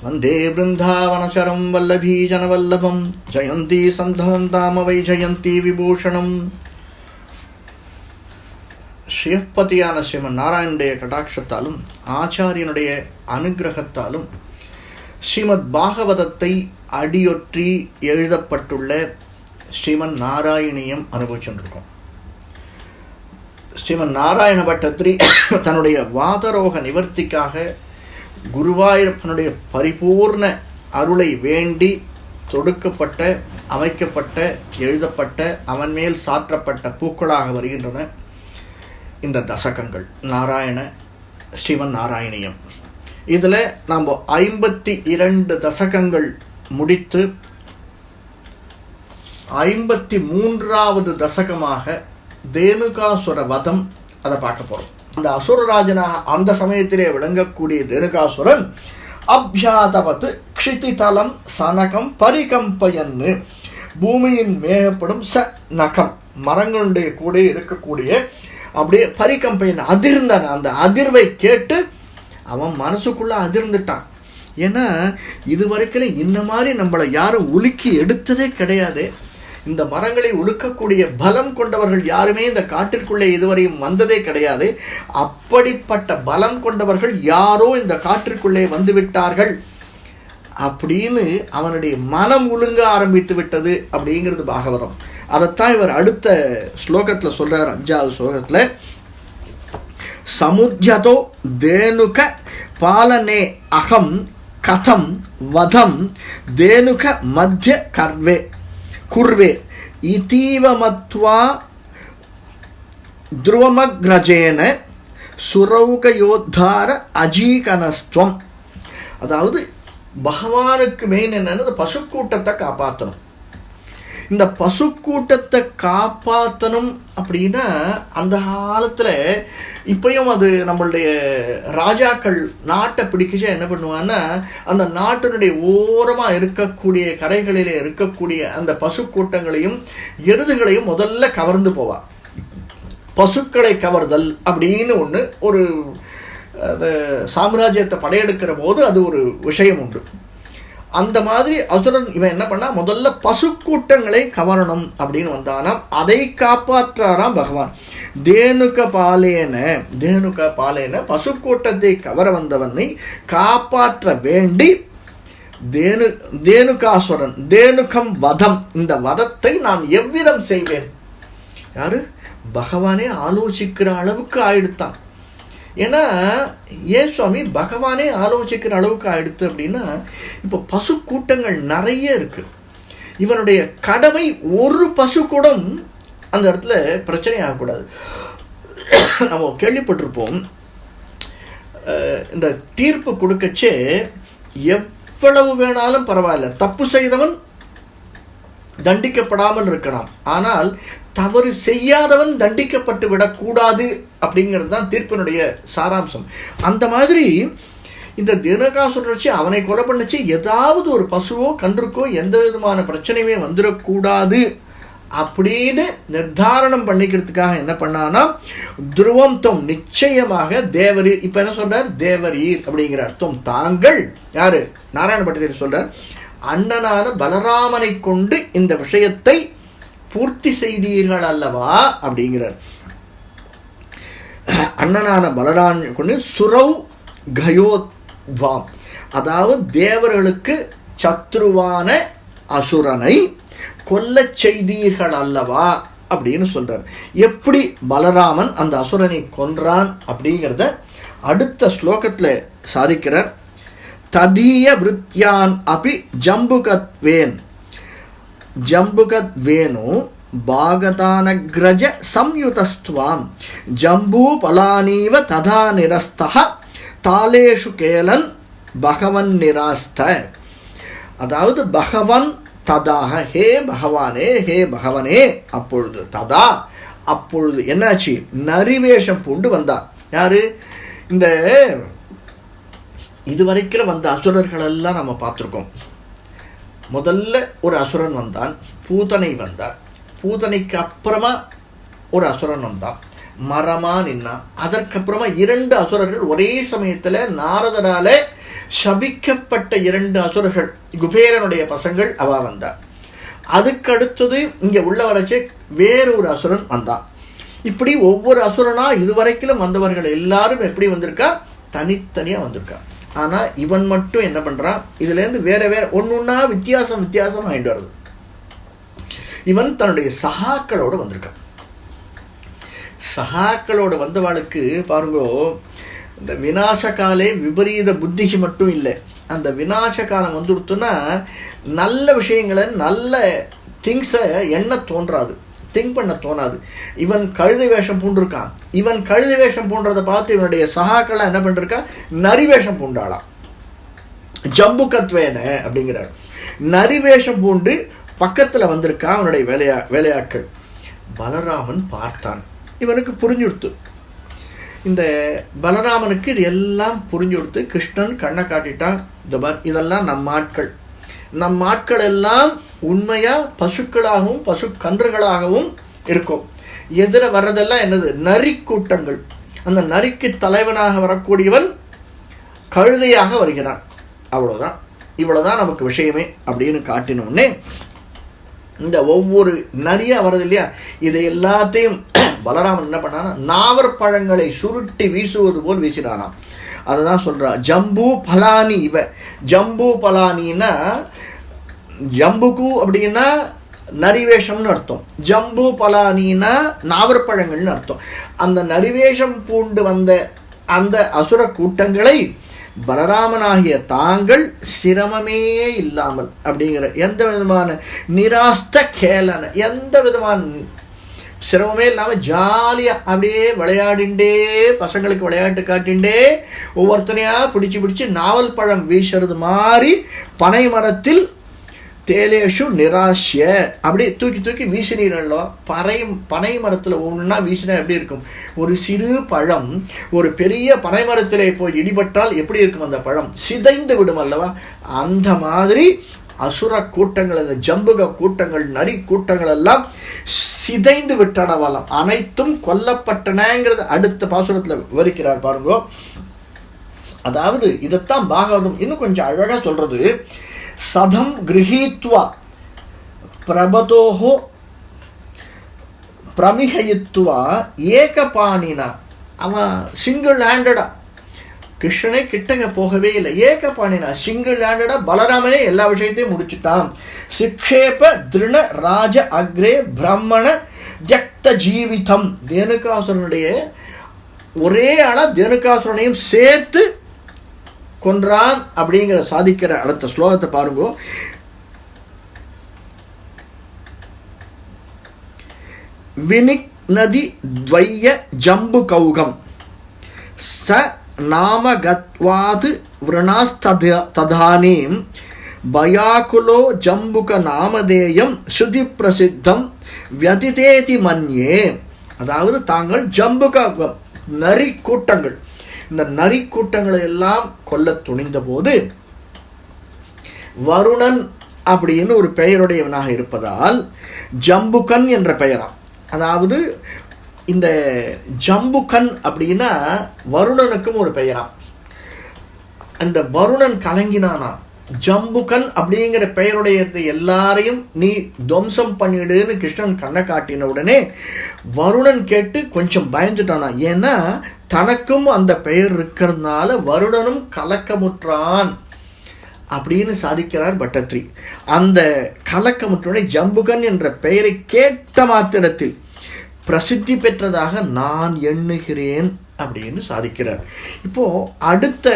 वन्दे बृन्दावनचरं वल्लभीजनवल्लभं जयन्ती सन्धनं दाम वै ஜெயந்தி விபூஷணம் ஸ்ரீபதியான ஸ்ரீமன் நாராயணுடைய கடாட்சத்தாலும் ஆச்சாரியனுடைய அனுகிரகத்தாலும் ஸ்ரீமத் பாகவதத்தை அடியொற்றி எழுதப்பட்டுள்ள ஸ்ரீமன் நாராயணியம் அனுபவிச்சுருக்கோம் ஸ்ரீமன் நாராயண பட்டத்திரி தன்னுடைய வாதரோக நிவர்த்திக்காக குருவாயூரப்பனுடைய பரிபூர்ண அருளை வேண்டி தொடுக்கப்பட்ட அமைக்கப்பட்ட எழுதப்பட்ட அவன் மேல் சாற்றப்பட்ட பூக்களாக வருகின்றன இந்த தசகங்கள். நாராயண ஸ்ரீமன் நாராயணியம். இதில் நாம் ஐம்பத்தி இரண்டு தசகங்கள் முடித்து ஐம்பத்தி மூன்றாவது தசகமாக தேனுகாசுர வதம் அதை பார்க்க போகிறோம் அந்த அசுரராஜனாக அந்த சமயத்திலே விளங்கக்கூடிய தேனுகாசுரன் அபியாதவத்து க்ஷிதிதலம் சனகம் பரிகம்பயன்னு பூமியின் மேகப்படும் ச நகம். மரங்களுடைய கூட இருக்கக்கூடிய அப்படியே பரிகம்பையன் அதிர்ந்தான். அந்த அதிர்வை கேட்டு அவன் மனசுக்குள்ளே அதிர்ந்துட்டான். ஏன்னா இது வரைக்கும் இந்த மாதிரி நம்மளை யாரும் உலுக்கி எடுத்ததே கிடையாது. இந்த மரங்களை உழுக்கக்கூடிய பலம் கொண்டவர்கள் யாருமே இந்த காட்டிற்குள்ளே இதுவரையும் வந்ததே கிடையாது. அப்படிப்பட்ட பலம் கொண்டவர்கள் யாரோ இந்த காட்டிற்குள்ளே வந்துவிட்டார்கள். அப்படின்னு அவனுடைய மனம் ஒழுங்க ஆரம்பித்து விட்டது அப்படிங்கிறது பாகவதம். அதைத்தான் இவர் அடுத்த ஸ்லோகத்தில் சொல்றார் அஞ்சாவது ஸ்லோகத்தில். சமுத்தியதோ தேனுக பாலனே அகம் கதம் வதம் தேனுக மத்திய கர்வே குர்வே இதீவமத்வா மத்வா துருவமக்ரஜேன சுரௌகயோத்தார அஜீகனஸ்துவம் அதாவது பகவானுக்கு மெயின் என்னன்னு பசுக்கூட்டத்தை காப்பாற்றணும் இந்த பசுக்கூட்டத்தை காப்பாற்றணும் அப்படின்னா அந்த காலத்தில் இப்பயும் அது நம்மளுடைய ராஜாக்கள் நாட்டை பிடிக்கச்சா என்ன பண்ணுவான்னா அந்த நாட்டினுடைய ஓரமாக இருக்கக்கூடிய கரைகளில் இருக்கக்கூடிய அந்த பசுக்கூட்டங்களையும் எருதுகளையும் முதல்ல கவர்ந்து போவாள் பசுக்களை கவர்தல் அப்படின்னு ஒன்று ஒரு அந்த சாம்ராஜ்யத்தை படையெடுக்கிற போது அது ஒரு விஷயம் உண்டு. அந்த மாதிரி அசுரன் இவன் என்ன பண்ணா முதல்ல பசுக்கூட்டங்களை கவரணும் அப்படின்னு வந்தானாம். அதை காப்பாற்றாராம் பகவான். தேனுக பாலேன தேனுக பாலேன பசுக்கூட்டத்தை கவர வந்தவனை காப்பாற்ற வேண்டி தேனு தேனுகாசுரன் தேனுகம் வதம் இந்த வதத்தை நான் எவ்விதம் செய்வேன்? யாரு? பகவானே ஆலோசிக்கிற அளவுக்கு ஆயிடுத்தான். ஏன்னா ஏன் சுவாமி பகவானே ஆலோசிக்கிற அளவுக்கு ஆயிடுத்து அப்படின்னா இப்போ பசு கூட்டங்கள் நிறைய இருக்கு. இவனுடைய கடமை ஒரு பசு கூடம் அந்த இடத்துல பிரச்சனை ஆகக்கூடாது. நம்ம கேள்விப்பட்டிருப்போம். இந்த தீர்ப்பு கொடுக்கச்சே எவ்வளவு வேணாலும் பரவாயில்ல. தப்பு செய்தவன் தண்டிக்கப்படாமல் இருக்கலாம். ஆனால் தவறு செய்யாதவன் தண்டிக்கப்பட்டு விடக்கூடாது அப்படிங்கிறது தான் தீர்ப்பினுடைய சாராம்சம். அந்த மாதிரி இந்த தினகாசுரட்சி அவனை கொலை பண்ணிச்சு. ஏதாவது ஒரு பசுவோ கன்றுக்கோ எந்த விதமான பிரச்சனையுமே வந்துடக்கூடாது அப்படின்னு நிர்தாரணம் பண்ணிக்கிறதுக்காக என்ன பண்ணானா துருவம் தொம் நிச்சயமாக தேவரீர் இப்போ என்ன சொல்றார்? தேவரீர் அப்படிங்கிற அர்த்தம். தாங்கள் யாரு? நாராயண பட்டத்தில் சொல்றார். அண்ணனான பலராமனை கொண்டு இந்த விஷயத்தை பூர்த்தி செய்தீர்கள் அல்லவா? அப்படிங்கிறார். அண்ணனான பலராமனை கொண்டு சுரவ் கயோத்வாம். அதாவது தேவர்களுக்கு சத்ருவான அசுரனை கொல்ல செய்தீர்கள் அல்லவா? அப்படின்னு சொல்றார். எப்படி பலராமன் அந்த அசுரனை கொன்றான் அப்படிங்கிறத அடுத்த ஸ்லோகத்தில் சாதிக்கிறார். ததீய விருத்தியான் அபி ஜம்புகத்வேன். ஜம்புகத்வேனு பாகதானக்ரஜ சம்யுதஸ்துவாம். ஜம்பூ பலானீவ ததா நிரஸ்தக தாலேஷு கேலன் பகவன் நிராஸ்த. அதாவது பகவன் ததாக ஹே பகவானே ஹே பகவனே அப்பொழுது ததா அப்பொழுது என்னாச்சு? நரிவேஷம் பூண்டு வந்தா. யாரு? இந்த இதுவரைக்கும் வந்த அசுரர்கள் எல்லாம் நம்ம பார்த்துருக்கோம். முதல்ல ஒரு அசுரன் வந்தான் பூதனை வந்தார் பூதனைக்கு அப்புறமா ஒரு அசுரன் வந்தான். மரமா நின்னான் அதற்கப்புறமா இரண்டு அசுரர்கள் ஒரே சமயத்தில் நாரதனால சபிக்கப்பட்ட இரண்டு அசுரர்கள் குபேரனுடைய பசங்கள் அவா வந்தார் அதுக்கடுத்தது இங்கே உள்ள வளர்ச்சி வேறு ஒரு அசுரன் வந்தான் இப்படி ஒவ்வொரு அசுரனாக இதுவரைக்கிலும் வந்தவர்கள் எல்லாரும் எப்படி வந்திருக்கா? தனித்தனியாக வந்திருக்கா. ஆனால் இவன் மட்டும் என்ன பண்ணுறான் இதுலேருந்து வேறு வேற ஒன்று ஒன்றா வித்தியாசம் வித்தியாசம் ஆகிட்டு வருது. இவன் தன்னுடைய சகாக்களோடு வந்திருக்கான். சகாக்களோட வந்தவாளுக்கு பாருங்கோ இந்த விநாசகாலே விபரீத புத்திக்கு மட்டும் இல்லை. அந்த விநாச காலம் வந்துடுத்துன்னா நல்ல விஷயங்களை நல்ல திங்ஸை எண்ண தோன்றாது. திங்க் பண்ண தோணாது. இவன் கழுதை வேஷம் பூண்டிருக்கான். இவன் கழுதை வேஷம் பூண்டுறதை பார்த்து இவனுடைய சகாக்கள்லாம் என்ன பண்ணிருக்கா? நரி வேஷம் பூண்டாளான் ஜம்பு கத்வேன அப்படிங்கிறார். நரி வேஷம் பூண்டு பக்கத்தில் வந்திருக்கான் அவனுடைய வேலையா வேலையாட்கள். பலராமன் பார்த்தான். இவனுக்கு புரிஞ்சுடுத்து. இந்த பலராமனுக்கு இது எல்லாம் புரிஞ்சு கொடுத்து கிருஷ்ணன் கண்ணை காட்டிட்டான். இந்த இதெல்லாம் நம் ஆட்கள். நம் ஆட்கள் எல்லாம் உண்மையா பசுக்களாகவும் பசு கன்றுகளாகவும் இருக்கும். எதிர வர்றதெல்லாம் என்னது? நரி கூட்டங்கள் அந்த நரிக்கு தலைவனாக வரக்கூடியவன் கழுதையாக வருகிறான். அவ்வளோதான் இவ்வளோதான் நமக்கு விஷயமே அப்படின்னு காட்டினோடனே இந்த ஒவ்வொரு நரியாக வருது இல்லையா? இதை எல்லாத்தையும் பலராமன் என்ன பண்ணானா நாவற்பழங்களை சுருட்டி வீசுவது போல் வீசினானாம். அதுதான் சொல்றா ஜம்பு பலானி இவ. ஜம்பு பலானின்னா ஜம்புக்கு அப்படின்னா நரிவேஷம்னு அர்த்தம். ஜம்பு பலானின்னா நாவற்பழங்கள்னு அர்த்தம். அந்த நரிவேஷம் பூண்டு வந்த அந்த அசுர கூட்டங்களை பலராமனாகிய தாங்கள் சிரமமே இல்லாமல் அப்படிங்கிற எந்த விதமான நிராஸ்த கேலன எந்த விதமான சிரமமே இல்லாமல் ஜாலியாக அப்படியே விளையாடிண்டே பசங்களுக்கு விளையாட்டு காட்டிண்டே ஒவ்வொருத்தனையாக பிடிச்சி பிடிச்சி நாவல் பழம் வீசுறது மாதிரி பனை மரத்தில் தேலேஷு நிராஷ்ய. அப்படியே தூக்கி தூக்கி வீசினீர்களோ பறை பனை மரத்தில் ஒன்றுனா வீசினா எப்படி இருக்கும்? ஒரு சிறு பழம் ஒரு பெரிய பனை மரத்தில் போய் இடிபட்டால் எப்படி இருக்கும் அந்த பழம்? சிதைந்து விடும் அல்லவா? அந்த மாதிரி அசுர கூட்டங்கள் அந்த ஜம்புக கூட்டங்கள் நரி கூட்டங்கள் எல்லாம் சிதைந்து விட்டனவாலாம் அனைத்தும் கொல்லப்பட்டனங்கிறது அடுத்த பாசுரத்தில் விவரிக்கிறார் பாருங்க. அதாவது இதைத்தான் பாகவதம் இன்னும் கொஞ்சம் அழகாக சொல்றது. சதம் கிரகீத்வா. பிரபதோஹோ பிரமிகயித்வா ஏகபாணினா. அவன் சிங்கிள் ஹேண்டடா கிருஷ்ணனே கிட்டங்க போகவே இல்லை. ஏகபாணினா சிங்கிள் ஹேண்டடா பலராமனே எல்லா விஷயத்தையும் முடிச்சுட்டான். சிக்ஷேப திருண ராஜ அக்ரே பிரம்மண ஜக்த ஜீவிதம் தேனுகாசுரனுடைய ஒரே ஆளா தேனுகாசுரனையும் சேர்த்து கொன்றான் அப்படிங்கிற சாதிக்கிற அடுத்த ஸ்லோகத்தை பாருங்க. வினிக் நதி துவைய ஜம்பு கௌகம். ச நாமகத்வாது விரணாஸ்தத ததானீம். பயாக்குலோ ஜம்புக நாமதேயம் ஸ்ருதி பிரசித்தம் வியதிதேதி மன்யே. அதாவது தாங்கள் ஜம்புக நரி கூட்டங்கள். இந்த நரி கூட்டங்களை எல்லாம் கொல்ல துணிந்த போது வருணன் அப்படின்னு ஒரு பெயருடையவனாக இருப்பதால் ஜம்புகன் என்ற பெயராம். அதாவது இந்த ஜம்புகன் அப்படின்னா வருணனுக்கும் ஒரு பெயராம். அந்த வருணன் கலங்கினானா? ஜம்புகன் அப்படிங்கிற பெயருடைய எல்லாரையும் நீ துவம்சம் பண்ணிடுன்னு கிருஷ்ணன் கண்ணை காட்டின உடனே வருணன் கேட்டு கொஞ்சம் பயந்துட்டானா? ஏன்னா தனக்கும் அந்த பெயர் இருக்கிறதுனால வருடனும் கலக்கமுற்றான் அப்படின்னு சாதிக்கிறார் பட்டத்ரி. அந்த கலக்கமுற்றுடனே ஜம்புகன் என்ற பெயரை கேட்ட மாத்திரத்தில் பிரசித்தி பெற்றதாக நான் எண்ணுகிறேன் அப்படின்னு சாதிக்கிறார். இப்போ அடுத்த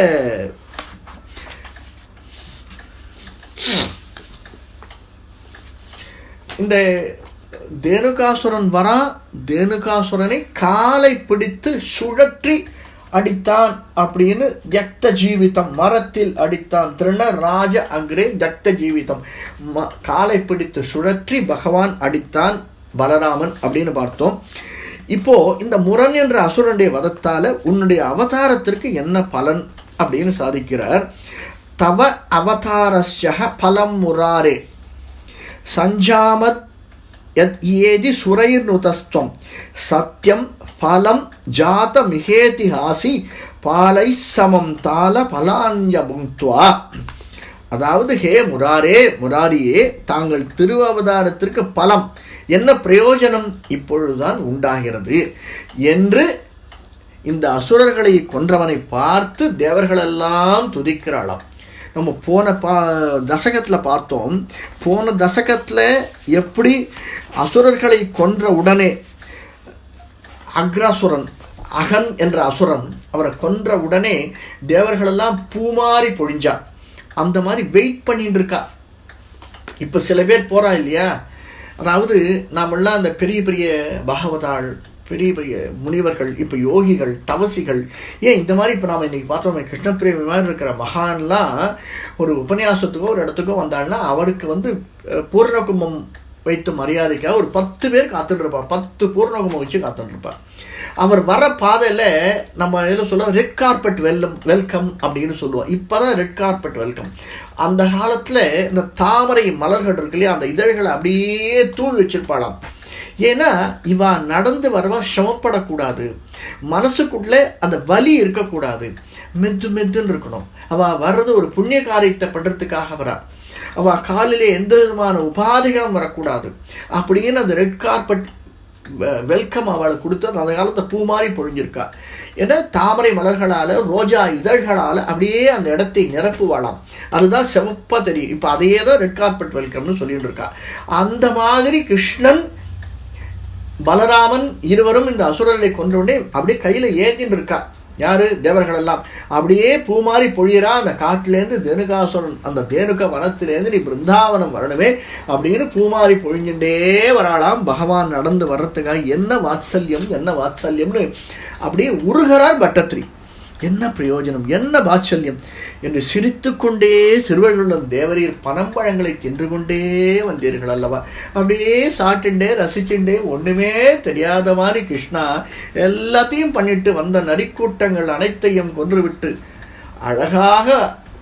இந்த தேனுகாசுரன் வரா தேனுகாசுரனை காலை பிடித்து சுழற்றி அடித்தான் அப்படின்னு ஜக்த ஜீவிதம் மரத்தில் அடித்தான் திருண ராஜ அக்ரே ஜக்த ஜீவிதம் ம காலை பிடித்து சுழற்றி பகவான் அடித்தான் பலராமன் அப்படின்னு பார்த்தோம். இப்போ இந்த முரண் என்ற அசுரனுடைய வதத்தால உன்னுடைய அவதாரத்திற்கு என்ன பலன் அப்படின்னு சாதிக்கிறார். தவ அவதாரஸ்ய பலம் முராரே சஞ்சாமத் யத் ஏதி சுரைர்நுதஸ்துவம் சத்யம் பலம் ஜாத மிகேதிஹாசி பாலை சமம் தால பலான்ய துவா அதாவது ஹே முராரே முராரியே தாங்கள் திருவவதாரத்திற்கு பலம் என்ன பிரயோஜனம் இப்பொழுதுதான் உண்டாகிறது என்று இந்த அசுரர்களை கொன்றவனை பார்த்து தேவர்களெல்லாம் துதிக்கிறாளாம் நம்ம போன பா தசகத்தில் பார்த்தோம். போன தசகத்தில் எப்படி அசுரர்களை கொன்ற உடனே அக்ராசுரன் அகன் என்ற அசுரன் அவரை கொன்ற உடனே தேவர்களெல்லாம் பூமாரி பொழிஞ்சா அந்த மாதிரி வெயிட் பண்ணிட்டு இருக்கா இப்போ சில பேர் போகிறா இல்லையா? அதாவது நாமெல்லாம் அந்த பெரிய பெரிய பாகவதாள் பெரிய பெரிய முனிவர்கள் இப்போ யோகிகள் தவசிகள். ஏன் இந்த மாதிரி இப்போ நாம் இன்றைக்கி பார்த்தோமே கிருஷ்ணப்பிரேமி மாதிரி இருக்கிற மகான்லாம் ஒரு உபன்யாசத்துக்கோ ஒரு இடத்துக்கோ வந்தாள்னா அவருக்கு வந்து அஹ், பூர்ண கும்பம் வைத்து மரியாதைக்காக ஒரு பத்து பேர் காத்துட்ருப்பார். பத்து பூர்ணகுமம் வச்சு காத்துட்ருப்பார். அவர் வர பாதையில் நம்ம எதில் சொல்ல ரெட் கார்பெட் வெல்லம் வெல்கம் அப்படின்னு சொல்லுவோம். இப்போ தான் ரெட் கார்பெட் வெல்கம் அந்த காலத்தில் இந்த தாமரை மலர்கள் இருக்கு இல்லையா அந்த இதழ்களை அப்படியே தூவி வச்சிருப்பாளாம். ஏன்னா இவா நடந்து வரவா சிரமப்படக்கூடாது. மனசுக்குள்ளே அந்த வலி இருக்கக்கூடாது. மெது மெதுன்னு இருக்கணும். அவள் வர்றது ஒரு புண்ணிய காரியத்தை பண்ணுறதுக்காக வரா. அவள் காலிலே எந்த விதமான உபாதைகளும் வரக்கூடாது. அப்படின்னு அந்த ரெட் கார்பெட் வெல்கம் அவளை கொடுத்து அந்த காலத்தை பூ மாதிரி பொழிஞ்சிருக்கா. ஏன்னா தாமரை மலர்களால் ரோஜா இதழ்களால் அப்படியே அந்த இடத்தை நிரப்புவாளாம். அதுதான் செவப்பாக தெரியும். இப்போ அதையே தான் ரெட் கார்பெட் வெல்கம்னு சொல்லிட்டு இருக்கா. அந்த மாதிரி கிருஷ்ணன் பலராமன் இருவரும் இந்த அசுரர்களை கொன்ற உடனே அப்படியே கையில் ஏந்தின்னு இருக்கா யாரு? தேவர்கள் எல்லாம் அப்படியே பூமாரி பொழியிறா. அந்த காட்டிலேருந்து தேனுகாசுரன் அந்த தேனுக வனத்திலேருந்து நீ பிருந்தாவனம் வரணுமே அப்படின்னு பூமாரி பொழிஞ்சுட்டே வராளாம். பகவான் நடந்து வர்றதுக்காக என்ன வாத்சல்யம் என்ன வாத்சல்யம்னு அப்படியே உருகிறார் பட்டத்ரி. என்ன பிரயோஜனம்? என்ன பாச்சல்யம் என்று சிரித்துக்கொண்டே சிறுவர்களுடன் தேவரீர் பனம்பழங்களை தின்று கொண்டே வந்தீர்கள் அல்லவா? அப்படியே சாப்பிட்டுண்டே ரசிச்சுண்டே ஒன்றுமே தெரியாத மாதிரி கிருஷ்ணா எல்லாத்தையும் பண்ணிட்டு வந்த நரிக்கூட்டங்கள் அனைத்தையும் கொன்றுவிட்டு அழகாக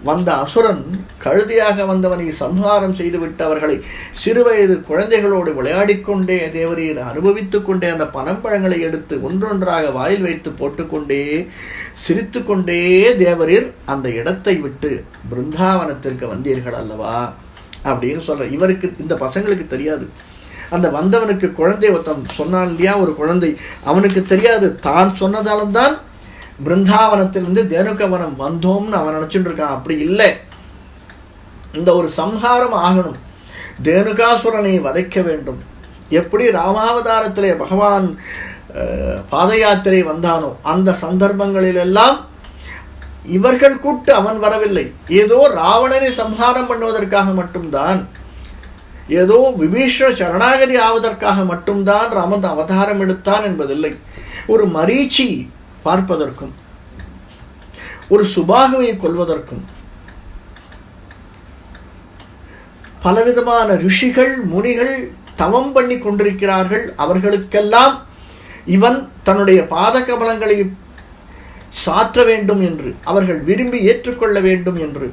வந்த அசுரன் கழுதியாக வந்தவனை சம்ஹாரம் செய்துவிட்டவர்களை சிறுவயது குழந்தைகளோடு விளையாடிக்கொண்டே தேவரீர் அனுபவித்துக் கொண்டே அந்த பனம்பழங்களை எடுத்து ஒன்றொன்றாக வாயில் வைத்து போட்டுக்கொண்டே சிரித்துக்கொண்டே தேவரீர் அந்த இடத்தை விட்டு பிருந்தாவனத்திற்கு வந்தீர்கள் அல்லவா? அப்படின்னு சொல்ற இவருக்கு இந்த பசங்களுக்கு தெரியாது. அந்த வந்தவனுக்கு குழந்தை ஒருத்தன் சொன்னான் இல்லையா? ஒரு குழந்தை. அவனுக்கு தெரியாது. தான் சொன்னதாலும் தான் பிருந்தாவனத்திலிருந்து தேனுகவனம் வந்தோம்னு அவன் நினச்சிட்டு இருக்கான் அப்படி இல்லை. இந்த ஒரு சம்ஹாரம் ஆகணும். தேனுகாசுரனை வதைக்க வேண்டும். எப்படி ராமாவதாரத்திலே பகவான் பாத யாத்திரை வந்தானோ அந்த சந்தர்ப்பங்களிலெல்லாம் இவர்கள் கூட்டு அவன் வரவில்லை. ஏதோ ராவணனை சம்ஹாரம் பண்ணுவதற்காக மட்டும்தான் ஏதோ விபீஷண சரணாகதி ஆவதற்காக மட்டும்தான் ராமன் அவதாரம் எடுத்தான் என்பதில்லை. ஒரு மரீச்சி பார்ப்பதற்கும் ஒரு சுபாகுவை கொள்வதற்கும் பலவிதமான ரிஷிகள் முனிகள் தவம் பண்ணி கொண்டிருக்கிறார்கள். அவர்களுக்கெல்லாம் இவன் தன்னுடைய பாத கமலங்களை சாற்ற வேண்டும் என்று அவர்கள் விரும்பி ஏற்றுக்கொள்ள வேண்டும் என்று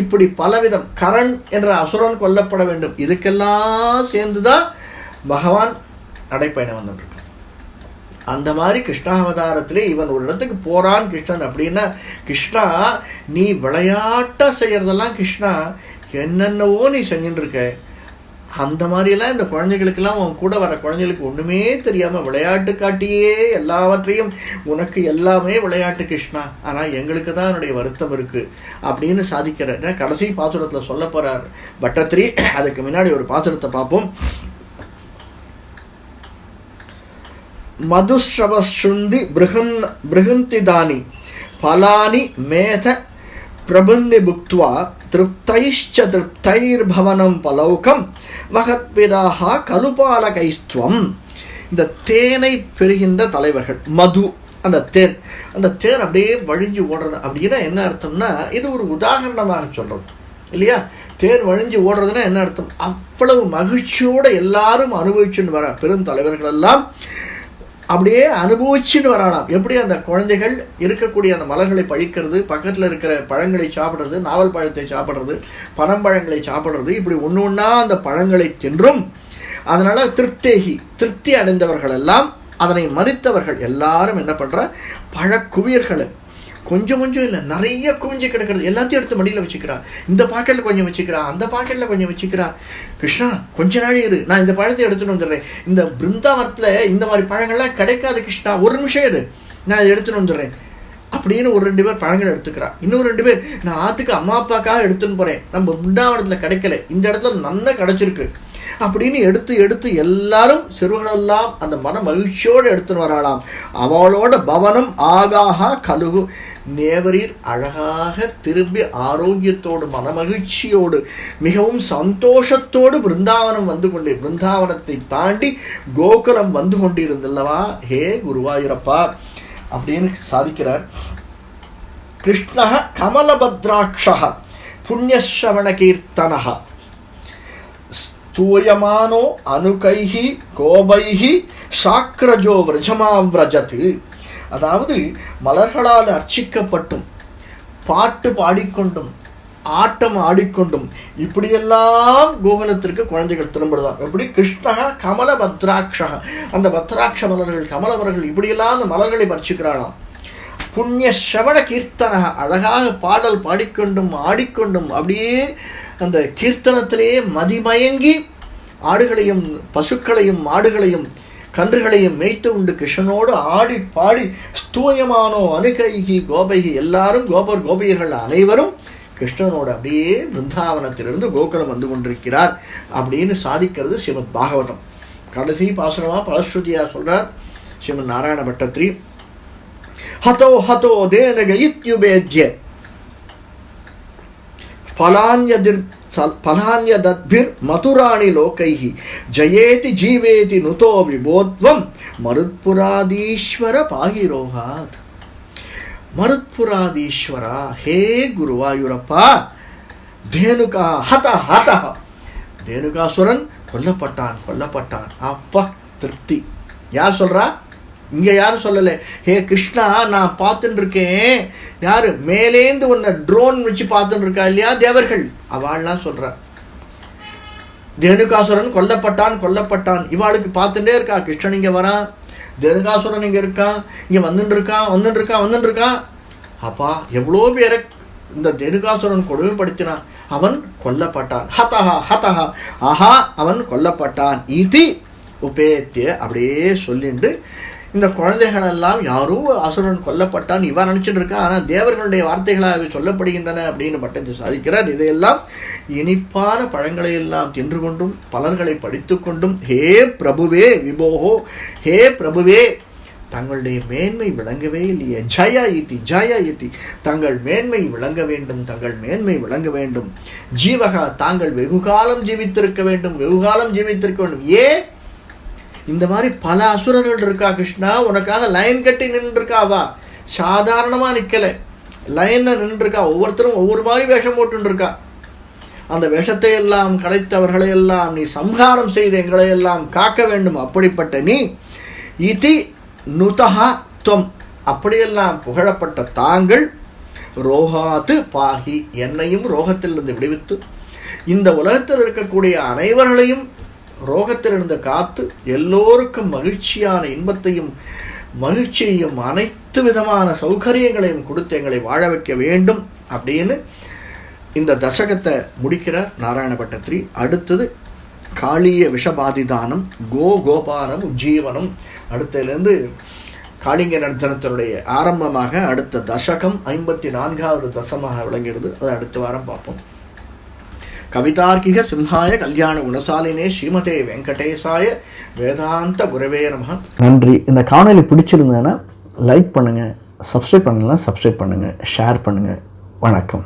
இப்படி பலவிதம் கரண் என்ற அசுரன் கொல்லப்பட வேண்டும். இதுக்கெல்லாம் சேர்ந்துதான் பகவான் நடைப்பயணம் வந்தன்று அந்த மாதிரி கிருஷ்ணாவதாரத்திலே இவன் ஒரு இடத்துக்கு போகிறான் கிருஷ்ணன் அப்படின்னா கிருஷ்ணா நீ விளையாட்டாக செய்கிறதெல்லாம் கிருஷ்ணா என்னென்னவோ நீ செஞ்சுட்டு இருக்க அந்த மாதிரியெல்லாம் இந்த குழந்தைகளுக்கெல்லாம் உன் கூட வர குழந்தைகளுக்கு ஒன்றுமே தெரியாமல் விளையாட்டு காட்டியே எல்லாவற்றையும் உனக்கு எல்லாமே விளையாட்டு கிருஷ்ணா. ஆனால் எங்களுக்கு தான் என்னுடைய வருத்தம் இருக்குது அப்படின்னு சாதிக்கிற கடைசி பாசுரத்தில் சொல்ல போகிறார் பட்டத்திரி அதுக்கு முன்னாடி ஒரு பாசுரத்தை பார்ப்போம். மதுஸ்ரவசுந்தி பிருகன் பிருகந்திதானி பலானி மேத பிரபந்தி புக்த்வா திருப்தைश्च திருப்தைர்பவனம் பலௌகம் மகத்பிராக கலுபாலகைஸ்துவம். இந்த தேனை பெறுகின்ற தலைவர்கள் மது அந்த தேன் அந்த தேன் அப்படியே வழிஞ்சு ஓடுறது அப்படின்னா என்ன அர்த்தம்னா இது ஒரு உதாரணமாக சொல்கிறது இல்லையா? தேர் வழிஞ்சு ஓடுறதுன்னா என்ன அர்த்தம்? அவ்வளவு மகிழ்ச்சியோடு எல்லாரும் அனுபவிச்சுன்னு வர பெருந்தலைவர்கள் எல்லாம் அப்படியே அனுபவிச்சுன்னு வரலாம் எப்படி அந்த குழந்தைகள் இருக்கக்கூடிய அந்த மலர்களை பழிக்கிறது பக்கத்தில் இருக்கிற பழங்களை சாப்பிட்றது நாவல் பழத்தை சாப்பிட்றது பனம்பழங்களை சாப்பிட்றது இப்படி ஒன்று ஒன்றா அந்த பழங்களை தின்றும். அதனால் திருப்தேகி திருப்தி அடைந்தவர்கள் எல்லாம் அதனை மதித்தவர்கள் எல்லாரும் என்ன பண்ணுற பழக்குவியர்களை கொஞ்சம் கொஞ்சம் இல்லை நிறைய குவிஞ்சு கிடக்கிறது. எல்லாத்தையும் எடுத்து மடியில் வச்சுக்கிறா. இந்த பாக்கெட்டில் கொஞ்சம் வச்சுக்கிறா. அந்த பாக்கெட்டில் கொஞ்சம் வச்சுக்கிறா. கிருஷ்ணா கொஞ்ச நாள் இரு. நான் இந்த பழத்தை எடுத்துகிட்டு வந்துடுறேன். இந்த பிருந்தாவரத்தில் இந்த மாதிரி பழங்கள்லாம் கிடைக்காது கிருஷ்ணா. ஒரு நிமிஷம் இரு. நான் இதை எடுத்துகிட்டு வந்துடுறேன். அப்படின்னு ஒரு ரெண்டு பேர் பழங்கள் எடுத்துக்கிறா. இன்னும் ரெண்டு பேர் நான் ஆத்துக்கு அம்மா அப்பாக்காக எடுத்துன்னு போகிறேன் நம்ம பிருந்தாவனத்தில் கிடைக்கல. இந்த இடத்துல நல்லா கிடைச்சிருக்கு. அப்படின்னு எடுத்து எடுத்து எல்லாரும் சிறுவனெல்லாம் அந்த மன மகிழ்ச்சியோடு எடுத்துன்னு வராளாம். அவளோட பவனம் ஆகாக கழுகு. நேவரீர் அழகாக திரும்பி ஆரோக்கியத்தோடு மனமகிழ்ச்சியோடு மிகவும் சந்தோஷத்தோடு பிருந்தாவனம் வந்து கொண்டே பிருந்தாவனத்தை தாண்டி கோகுலம் வந்து கொண்டிருந்தல்லவா? ஹே குருவாயூரப்பா. அப்படின்னு சாதிக்கிறார். கிருஷ்ண கமலபத்ராட்ச புண்ணியஸ்ரவண கீர்த்தனः ஸ்தூயமானோ அணுகைஹி கோபைஹி சாக்ரஜோ விரஜமாவிரஜத்து அதாவது மலர்களால் அர்ச்சிக்கப்பட்டும் பாட்டு பாடிக்கொண்டும் ஆட்டம் ஆடிக்கொண்டும். இப்படியெல்லாம் கோகுலத்திற்கு குழந்தைகள் திரும்புறதாம் எப்படி? கிருஷ்ணா கமல பத்ராட்சா அந்த பத்ராட்ச மலர்கள் கமலவர்கள் இப்படியெல்லாம் அந்த மலர்களை பறிச்சுக்கிறாளாம். புண்ணிய சவண கீர்த்தன அழகாக பாடல் பாடிக்கொண்டும் ஆடிக்கொண்டும் அப்படியே அந்த கீர்த்தனத்திலேயே மதிமயங்கி ஆடுகளையும் பசுக்களையும் மாடுகளையும் கன்றுகளையும் மேய்த்து உண்டு கிருஷ்ணனோடு ஆடி பாடி ஸ்தூயமானோ அனுகைகி கோபைகி எல்லாரும் கோபர் கோபியர்கள் அனைவரும் கிருஷ்ணனோட அப்படியே பிருந்தாவனத்திலிருந்து கோகுலம் வந்து கொண்டிருக்கிறார் அப்படின்னு சாதிக்கிறது ஸ்ரீமத் பாகவதம். கடைசி பாசுரமா பலஸ்ருதியாக சொல்கிறார் ஸ்ரீமத் நாராயண பட்டத்ரி ஹதோ ஹதோ தேனக இத்யுபேத்ய. பலான்யதிர் பலான்யதத்பிர் மதுராணி லோகைஹி. ஜயேதி ஜீவேதி நுதோ விபோத்வம். மருத்புராதீஸ்வர பாகிரோகாத் மருத்புராதீஸ்வரா ஹே குருவாயூரப்பா தேனுகா ஹத ஹத. தேனுகாசுரன் கொல்லப்பட்டான் கொல்லப்பட்டான். அப்பா திருப்தி. யார் சொல்றா? இங்க யாரும் சொல்லலை. ஹே கிருஷ்ணா நான் பார்த்துட்டு இருக்கேன் யாரு? மேலேந்து உன்னை ட்ரோன் வச்சு பார்த்துட்டு இருக்கா இல்லையா? தேவர்கள். அவள்லாம் சொல்றா. தேனுகாசுரன் கொல்லப்பட்டான் கொல்லப்பட்டான். இவாளுக்கு பார்த்துட்டே இருக்கா. கிருஷ்ணன் இங்க வரான். தேனுகாசுரன் இங்கே இருக்கான் இங்கே வந்துட்டு இருக்கான் வந்துட்டு இருக்கான் வந்துட்டு இருக்கான் அப்பா எவ்வளோ பேரை இந்த தேனுகாசுரன் கொடுமைப்படுத்தினான் அவன் கொல்லப்பட்டான். ஹதஹா ஹதஹா. ஆஹா அவன் கொல்லப்பட்டான். ஈதி உபேத்திய அப்படியே சொல்லிண்டு இந்த குழந்தைகள் எல்லாம் யாரோ அசுரன் கொல்லப்பட்டான் இவன் நினச்சிட்டு இருக்கான் ஆனால் தேவர்களுடைய வார்த்தைகளாக சொல்லப்படுகின்றன அப்படின்னு பட்டத்தை சாதிக்கிறார். இதையெல்லாம் இனிப்பான பழங்களை எல்லாம் தின்று கொண்டும் பலர்களை படித்து கொண்டும் ஹே பிரபுவே விபோகோ ஹே பிரபுவே தங்களுடைய மேன்மை விளங்கவே இல்லையே. ஜயா இத்தி ஜயா இத்தி தங்கள் மேன்மை விளங்க வேண்டும் தங்கள் மேன்மை விளங்க வேண்டும். ஜீவகா தாங்கள் வெகுகாலம் ஜீவித்திருக்க வேண்டும் வெகுகாலம் ஜீவித்திருக்க வேண்டும். ஏ இந்த மாதிரி பல அசுரர்கள் இருக்கா கிருஷ்ணா? உனக்காக லைன் கட்டி நின்றுருக்காவா? சாதாரணமாக நிற்கலை லைனில் நின்றுருக்கா. ஒவ்வொருத்தரும் ஒவ்வொரு மாதிரி வேஷம் போட்டுன்னு இருக்கா அந்த விஷத்தை எல்லாம் கலைத்தவர்களை எல்லாம் நீ சம்ஹாரம் செய்து எங்களை எல்லாம் காக்க வேண்டும். அப்படிப்பட்ட நீ இதி நுதஹா துவம். அப்படியெல்லாம் புகழப்பட்ட தாங்கள் ரோகாத்து பாகி. என்னையும் ரோகத்திலிருந்து விடுவித்து இந்த உலகத்தில் இருக்கக்கூடிய அனைவர்களையும் ரோகத்திலிருந்து காத்து எல்லோருக்கும் மகிழ்ச்சியான இன்பத்தையும் மகிழ்ச்சியையும் அனைத்து விதமான சௌகரியங்களையும் கொடுத்து எங்களை வாழ வைக்க வேண்டும் அப்படின்னு இந்த தசகத்தை முடிக்கிறார் நாராயண பட்டத்திரி அடுத்தது காளிய விஷபாதிதானம் கோ கோபானம் உஜ்ஜீவனம். அடுத்ததுலேருந்து காளிங்க நர்த்தனத்தினுடைய ஆரம்பமாக அடுத்த தசகம் ஐம்பத்தி நான்காவது தசமாக விளங்குகிறது. அதை அடுத்த வாரம் பார்ப்போம். கவிதார்க்கிக சிம்ஹாய கல்யாண குணசாலினே ஸ்ரீமதே வெங்கடேசாய வேதாந்த குரவே நம. நன்றி. இந்த காணொலி பிடிச்சிருந்தேன்னா லைக் பண்ணுங்கள் சப்ஸ்கிரைப் பண்ணலாம் சப்ஸ்கிரைப் பண்ணுங்கள் ஷேர் பண்ணுங்கள் வணக்கம்.